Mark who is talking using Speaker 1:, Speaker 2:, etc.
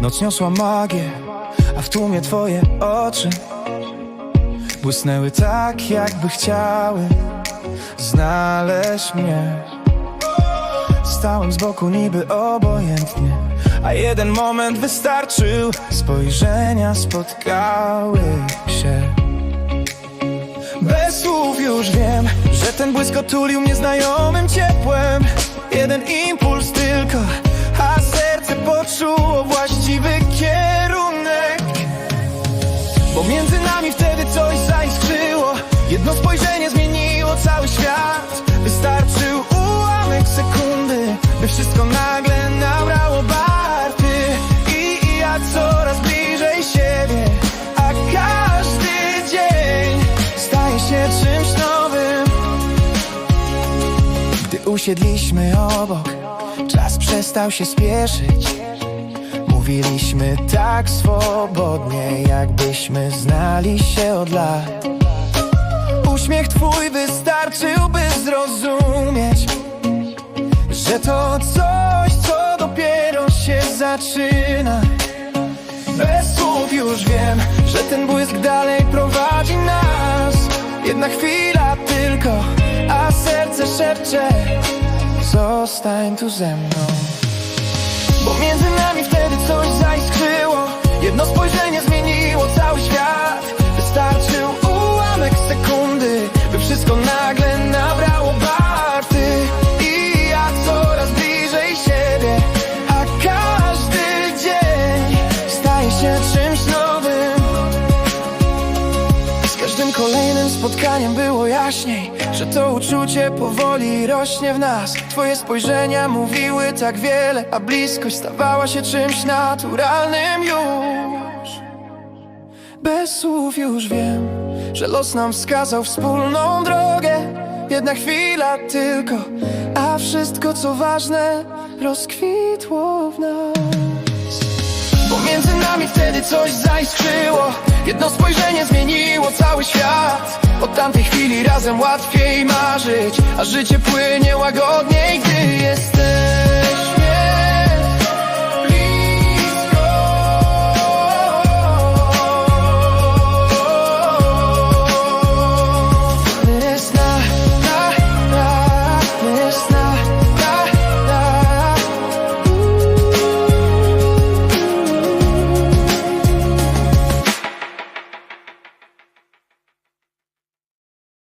Speaker 1: Noc niosła magię, a w tłumie twoje oczy Błysnęły tak, jakby chciały. Znaleźć mnie. Stałem z boku niby obojętnie A jeden moment wystarczył. Spojrzenia spotkały się. Bez słów już wiem ten błysk otulił mnie znajomym ciepłem. Jeden impuls tylko A serce poczuło właściwy kierunek. Bo między nami wtedy coś zaiskrzyło Jedno spojrzenie zmieniło cały świat. Wystarczył ułamek sekundy By wszystko nagle nabrało barwy. I, I ja coraz bliżej siebie A każdy dzień staje się czymś nowym usiedliśmy obok Czas przestał się spieszyć Mówiliśmy tak swobodnie, jakbyśmy znali się od lat. Uśmiech twój wystarczył, by zrozumieć, że to coś, co dopiero się zaczyna. Bez słów już wiem, że ten błysk dalej prowadzi nas. Jedna chwila tylko, a serce szepcze: Zostań tu ze mną. Bo między nami wtedy coś zaiskrzyło Jedno spojrzenie zmieniło cały świat Wystarczył ułamek sekundy By wszystko nagle kolejnym spotkaniem było jaśniej Że to uczucie powoli rośnie w nas. Twoje spojrzenia mówiły tak wiele A bliskość stawała się czymś naturalnym już. Bez słów już wiem Że los nam wskazał wspólną drogę. Jedna chwila tylko A wszystko co ważne rozkwitło w nas. Bo między nami wtedy coś zaiskrzyło Jedno spojrzenie zmieniło cały świat. Od tamtej chwili razem łatwiej marzyć A życie płynie łagodniej, gdy jesteś